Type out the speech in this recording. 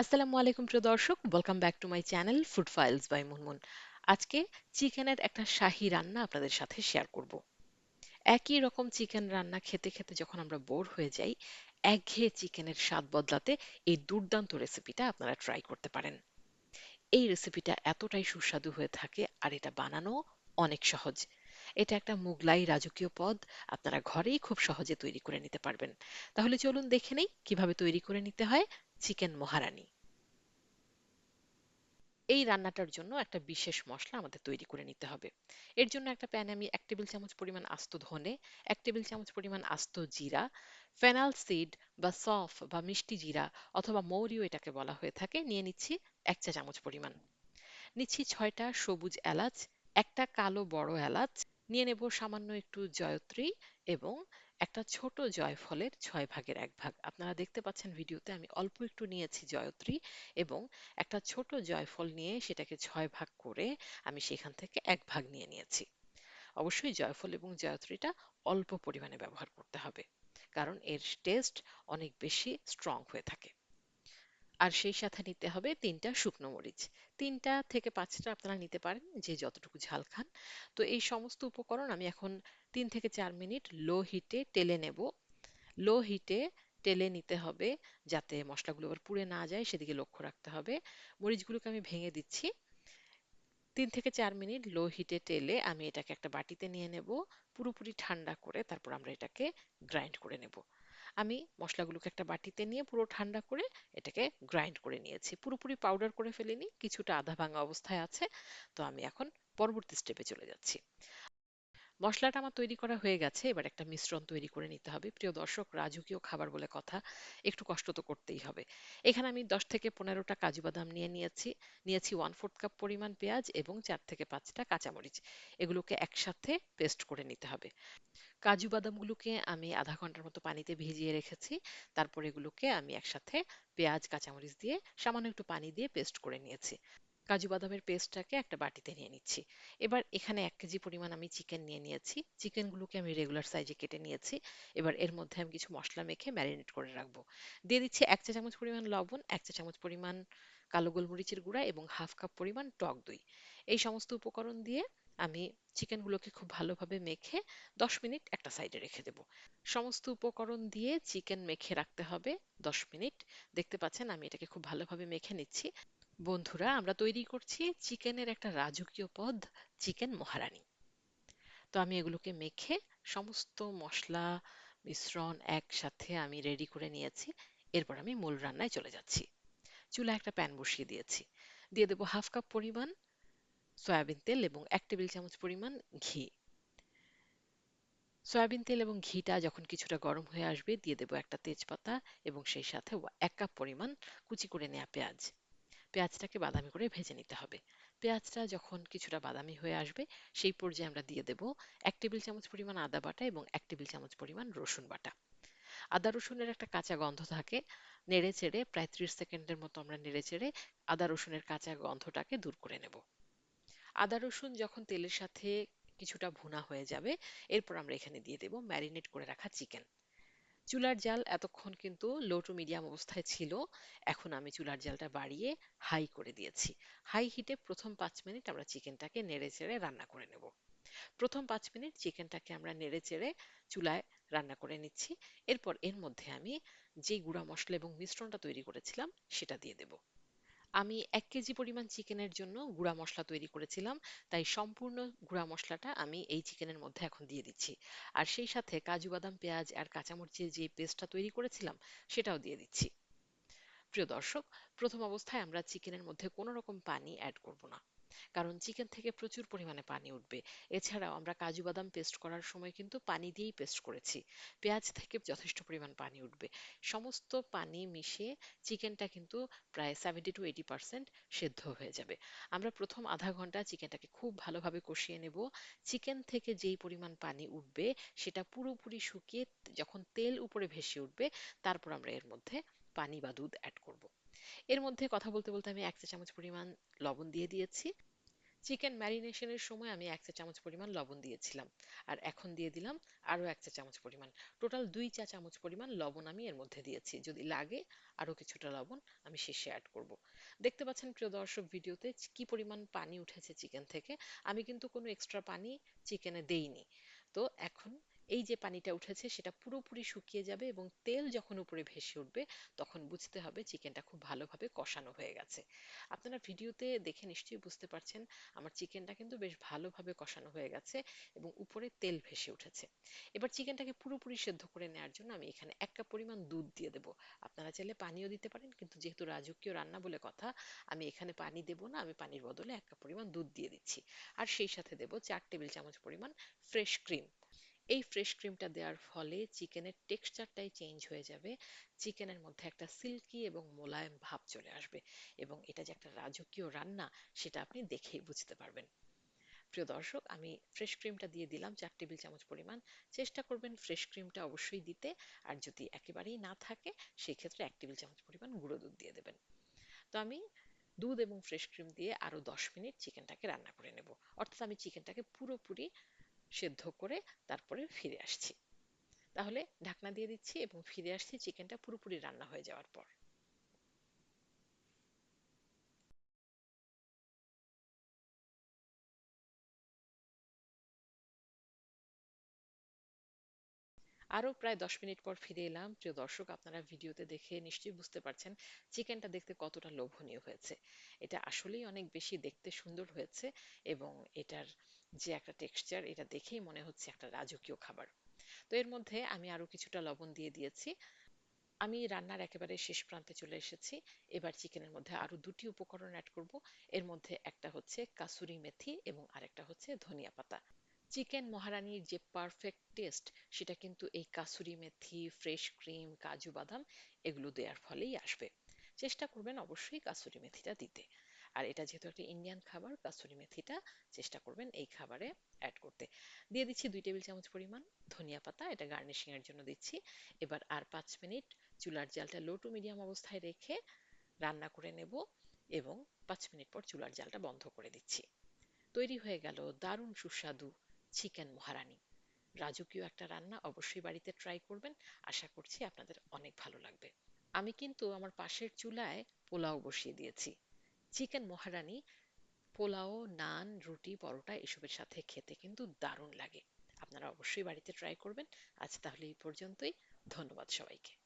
আসসালামু আলাইকুম প্রিয় দর্শক welcome back to my channel food files by Munmun আজকে চিকেনের একটা শাহী রান্না আপনাদের সাথে শেয়ার করব। একই রকম চিকেন রান্না খেতে খেতে যখন আমরা বোর হয়ে যাই, একঘেয়ে চিকেনের স্বাদ বদলাতে এই দুর্দান্ত রেসিপিটা আপনারা ট্রাই করতে পারেন। এই রেসিপিটা এতটাই সুস্বাদু হয়ে থাকে আর এটা বানানো অনেক সহজ। এটা একটা মুগলাই রাজকীয় পদ, আপনারা ঘরেই খুব সহজে তৈরি করে নিতে পারবেন। তাহলে চলুন দেখে নেই কীভাবে তৈরি করে নিতে হয় চিকেন মহারানী। এই রান্নাটার জন্য একটা বিশেষ মশলা আমাদের তৈরি করে নিতে হবে। এর জন্য একটা প্যানে আমি এক টেবিল চামচ পরিমাণ আস্ত ধনে, এক টেবিল চামচ পরিমাণ আস্ত জিরা, ফেনাল সিড বা সফ বা মিষ্টি জিরা অথবা মৌরিও এটাকে বলা হয়ে থাকে, নিয়ে নিচ্ছি এক চা চামচ পরিমাণ। নিচ্ছি ছয়টা সবুজ এলাচ, একটা কালো বড় এলাচ, নিয়ে নেব সামান্য একটু জয়ত্রী এবং একটা ছোট জয়ফলের ছয় ভাগের এক ভাগ। আপনারা দেখতে পাচ্ছেন ভিডিওতে আমি অল্প একটু নিয়েছি জয়ত্রী এবং একটা ছোট জয়ফল নিয়ে সেটাকে ছয় ভাগ করে আমি সেখান থেকে এক ভাগ নিয়ে নিয়েছি। অবশ্যই জয়ফল এবং জয়ত্রীটা অল্প পরিমাণে ব্যবহার করতে হবে, কারণ এর টেস্ট অনেক বেশি স্ট্রং হয়ে থাকে। আর সেই সাথে নিতে হবে তিনটা শুকনো মরিচ। তিনটা থেকে পাঁচটা আপনারা নিতে পারেন যে যতটুকু ঝাল খান। তো এই সমস্ত উপকরণ আমি এখন তিন থেকে চার মিনিট লো হিটে টেলে নেব। লো হিটে টেলে নিতে হবে যাতে মশলাগুলো আবার পুড়ে না যায়, সেদিকে লক্ষ্য রাখতে হবে। মরিচগুলোকে আমি ভেঙে দিচ্ছি। তিন থেকে চার মিনিট লো হিটে টেলে আমি এটাকে একটা বাটিতে নিয়ে নেব। পুরোপুরি ঠান্ডা করে তারপর আমরা এটাকে গ্রাইন্ড করে নেব। আমি মশলাগুলোকে একটা বাটিতে নিয়ে পুরো ঠান্ডা করে এটাকে গ্রাইন্ড করে নিয়েছি। পুরোপুরি পাউডার করে ফেলিনি, কিছুটা আধা ভাঙা অবস্থায় আছে। তো আমি এখন পরবর্তী স্টেপে চলে যাচ্ছি। মশলাটা আমার তৈরি করা হয়ে গেছে, এবার একটা মিশ্রণ তৈরি করে নিতে হবে। প্রিয় দর্শক, রাজকীয় খাবার বলে কথা, একটু কষ্ট তো করতেই হবে। এখানে আমি দশ থেকে পনেরোটা কাজু বাদাম নিয়ে নিয়েছি। নিয়েছি ওয়ান ফোর্থ কাপ পরিমাণ পেঁয়াজ এবং চার থেকে পাঁচটা কাঁচামরিচ। এগুলোকে একসাথে পেস্ট করে নিতে হবে। কাজু বাদামগুলোকে আমি আধা ঘণ্টার মতো পানিতে ভিজিয়ে রেখেছি। তারপর এগুলোকে আমি একসাথে পেঁয়াজ, কাঁচামরিচ দিয়ে সামান্য একটু পানি দিয়ে পেস্ট করে নিয়েছি। কাজু বাদামের পেস্টটাকে একটা বাটিতে নিয়ে নিচ্ছি। এবার এখানে এক কেজি পরিমাণ আমি চিকেন নিয়ে নিয়েছি। চিকেনগুলোকে আমি রেগুলার সাইজে কেটে নিয়েছি। এবার এর মধ্যে আমি কিছু মশলা মেখে ম্যারিনেট করে রাখব। দিয়ে দিচ্ছি এক চা চামচ পরিমাণ লবণ, এক চা চামচ পরিমাণ কালো গোলমরিচের গুঁড়া এবং হাফ কাপ পরিমাণ টক দই। এই সমস্ত উপকরণ দিয়ে আমি চিকেনগুলোকে খুব ভালোভাবে মেখে দশ মিনিট একটা সাইডে রেখে দেব। সমস্ত উপকরণ দিয়ে চিকেন মেখে রাখতে হবে দশ মিনিট। দেখতে পাচ্ছেন আমি এটাকে খুব ভালোভাবে মেখে নিচ্ছি। বন্ধুরা, আমরা তৈরি করছি চিকেনের একটা রাজকীয় পদ, চিকেন মহারানী। তো আমি এগুলোকে মেখে সমস্ত মশলা, মিশ্রণ একসাথে আমি রেডি করে নিয়েছি। এরপর আমি মূল রান্নায় চলে যাচ্ছি। চুলা একটা প্যান বসিয়ে দিয়েছি। দিয়ে দেবো হাফ কাপ পরিমাণ সয়াবিন তেল এবং এক টেবিল চামচ পরিমাণ ঘি। সয়াবিন তেল এবং ঘিটা যখন কিছুটা গরম হয়ে আসবে, দিয়ে দেবো একটা তেজপাতা এবং সেই সাথে এক কাপ পরিমাণ কুচি করে নেওয়া পেঁয়াজ। পেঁয়াজটাকে বাদামি করে ভেজে নিতে হবে। পেঁয়াজটা যখন কিছুটা বাদামি হয়ে আসবে, সেই পর্যায়ে আমরা দিয়ে দেব এক টেবিল চামচ পরিমাণ আদা বাটা এবং এক টেবিল চামচ পরিমাণ রসুন বাটা। আদা রসুনের একটা কাঁচা গন্ধ থাকে, নেড়ে চেড়ে প্রায় ত্রিশ সেকেন্ডের মতো আমরা নেড়ে চেড়ে আদা রসুনের কাঁচা গন্ধটাকে দূর করে নেব। আদা রসুন যখন তেলের সাথে কিছুটা ভুনা হয়ে যাবে, এরপর আমরা এখানে দিয়ে দেব ম্যারিনেট করে রাখা চিকেন। চুলার জাল এতক্ষণ কিন্তু লো টু মিডিয়াম অবস্থায় ছিল। এখন আমি চুলার জালটা বাড়িয়ে হাই করে দিয়েছি। হাই হিটে প্রথম পাঁচ মিনিট আমরা চিকেনটাকে নেড়ে চেড়ে রান্না করে নেব। প্রথম পাঁচ মিনিট চিকেনটাকে আমরা নেড়ে চেড়ে চুলায় রান্না করে নিচ্ছি। এরপর এর মধ্যে আমি যে গুঁড়া মশলা এবং মিশ্রণটা তৈরি করেছিলাম, সেটা দিয়ে দেব। আমি এক কেজি পরিমাণ চিকেনের জন্য গুঁড়া মশলা তৈরি করেছিলাম, তাই সম্পূর্ণ গুঁড়া মশলাটা আমি এই চিকেনের মধ্যে এখন দিয়ে দিচ্ছি। আর সেই সাথে কাজু, বাদাম, পেঁয়াজ আর কাঁচামরিচের যে পেস্টটা তৈরি করেছিলাম, সেটাও দিয়ে দিচ্ছি। প্রিয় দর্শক, প্রথম অবস্থায় আমরা চিকেনের মধ্যে কোনো রকম পানি অ্যাড করব না। কারণ চিকেন থেকে প্রচুর পরিমাণে পানি উঠবে। এছাড়াও আমরা কাজু বাদাম পেস্ট করার সময় কিন্তু পানি দিয়েই পেস্ট করেছি। পেঁয়াজ থেকে যথেষ্ট পরিমাণ পানি উঠবে। সমস্ত পানি মিশিয়ে চিকেনটা কিন্তু প্রায় সেভেন্টি টু এইটি পার্সেন্ট সেদ্ধ হয়ে যাবে। আমরা প্রথম আধা ঘণ্টা চিকেনটাকে খুব ভালোভাবে কষিয়ে নেব। চিকেন থেকে যেই পরিমাণ পানি উঠবে, সেটা পুরোপুরি শুকিয়ে যখন তেল উপরে ভেসে উঠবে, তারপর আমরা এর মধ্যে পানি বা দুধ অ্যাড করব। এর মধ্যে কথা বলতে বলতে আমি এক চা চামচ পরিমাণ লবণ দিয়ে দিয়েছি। চিকেন ম্যারিনেশনের সময় আমি এক চা চামচ পরিমাণ লবণ দিয়েছিলাম। আর এখন দিয়ে দিলাম আরও এক চা চামচ পরিমাণ। টোটাল দুই চা চামচ পরিমাণ লবণ আমি এর মধ্যে দিয়েছি। যদি লাগে আরও কিছুটা লবণ আমি শেষে অ্যাড করব। দেখতে পাচ্ছেন প্রিয় দর্শক ভিডিওতে কি পরিমাণ পানি উঠেছে চিকেন থেকে। আমি কিন্তু কোনো এক্সট্রা পানি চিকেনে দেইনি। তো এখন এই যে পানিটা উঠেছে সেটা পুরোপুরি শুকিয়ে যাবে এবং তেল যখন উপরে ভেসে উঠবে, তখন বুঝতে হবে চিকেনটা খুব ভালোভাবে কষানো হয়ে গেছে। আপনারা ভিডিওতে দেখে নিশ্চয়ই বুঝতে পারছেন, আমার চিকেনটা কিন্তু বেশ ভালোভাবে কষানো হয়ে গেছে এবং উপরে তেল ভেসে উঠেছে। এবার চিকেনটাকে পুরোপুরি সেদ্ধ করে নেওয়ার জন্য আমি এখানে এক কাপ পরিমাণ দুধ দিয়ে দেবো। আপনারা চাইলে পানিও দিতে পারেন, কিন্তু যেহেতু রাজকীয় রান্না বলে কথা, আমি এখানে পানি দেব না, আমি পানির বদলে এক কাপ পরিমাণ দুধ দিয়ে দিচ্ছি। আর সেই সাথে দেব চার টেবিল চামচ পরিমাণ ফ্রেশ ক্রিম। এই ফ্রেশ ক্রিমটা দেওয়ার ফলে চিকেনের টেক্সচারটাই চেঞ্জ হয়ে যাবে। চিকেনের মধ্যে একটা সিল্কি এবং মোলায়েম ভাব চলে আসবে এবং এটা যে একটা রাজকীয় রান্না, সেটা আপনি দেখেই বুঝতে পারবেন। প্রিয় দর্শক, আমি ফ্রেশ ক্রিমটা দিয়ে দিলাম, চার টেবিল চামচ পরিমাণ। চেষ্টা করবেন ফ্রেশ ক্রিমটা অবশ্যই দিতে। আর যদি একেবারেই না থাকে সেই ক্ষেত্রে এক টেবিল চামচ পরিমাণ গুঁড়ো দুধ দিয়ে দেবেন। তো আমি দুধ এবং ফ্রেশ ক্রিম দিয়ে আরও দশ মিনিট চিকেনটাকে রান্না করে নেব। অর্থাৎ আমি চিকেনটাকে পুরোপুরি সেদ্ধ করে তারপরে ফিরে আসছি। তাহলে ঢাকনা দিয়ে দিচ্ছি এবং ফিরে আসছি চিকেনটা পুরোপুরি রান্না হয়ে যাওয়ার পর। আরও প্রায় দশ মিনিট পর ফিরে এলাম। প্রিয় দর্শক, আপনারা ভিডিওতে দেখে নিশ্চয়ই বুঝতে পারছেন চিকেনটা দেখতে কতটা লোভনীয় হয়েছে। এটা আসলেই অনেক বেশি দেখতে সুন্দর হয়েছে এবং এটার যে একটা টেক্সচার এটা দেখেই মনে হচ্ছে একটা রাজকীয় খাবার। তো এর মধ্যে আমি আরও কিছুটা লবণ দিয়ে দিয়েছি। আমি রান্নার একেবারে শেষ প্রান্তে চলে এসেছি। এবার চিকেনের মধ্যে আরও দুটি উপকরণ অ্যাড করব। এর মধ্যে একটা হচ্ছে কাসুরি মেথি এবং আরেকটা হচ্ছে ধনিয়া পাতা। চিকেন মহারানীর যে পারফেক্ট টেস্ট সেটা কিন্তু এই কাসুরি মেথি ফ্রেশ ক্রিম কাজু বাদাম, এগুলো দেওয়ার ফলেই আসবে। চেষ্টা করবেন অবশ্যই কাসুরি মেথিটা দিতে। আর এটা যেহেতু একটা ইন্ডিয়ান খাবার, কাসুরি মেথিটা চেষ্টা করবেন এই খাবারে অ্যাড করতে। দিয়ে দিচ্ছি দুই টেবিল চামচ পরিমাণ ধনিয়া পাতা, এটা গার্নিশিং এর জন্য দিচ্ছি। এবার আর পাঁচ মিনিট চুলার জালটা লো টু মিডিয়াম অবস্থায় রেখে রান্না করে নেব এবং পাঁচ মিনিট পর চুলার জালটা বন্ধ করে দিচ্ছি। তৈরি হয়ে গেল দারুণ সুস্বাদু চিকেন মহারানী। রাজকীয় একটা রান্না অবশ্যই বাড়িতে ট্রাই করবেন। আশা করছি আপনাদের অনেক ভালো লাগবে। আমি কিন্তু আমার পাশের চুলায় পোলাও বসিয়ে দিয়েছি। চিকেন মহারানী, পোলাও, নান, রুটি, পরোটা এসবের সাথে খেতে কিন্তু দারুণ লাগে। আপনারা অবশ্যই বাড়িতে ট্রাই করবেন। আজ তাহলে এই পর্যন্তই। ধন্যবাদ সবাইকে।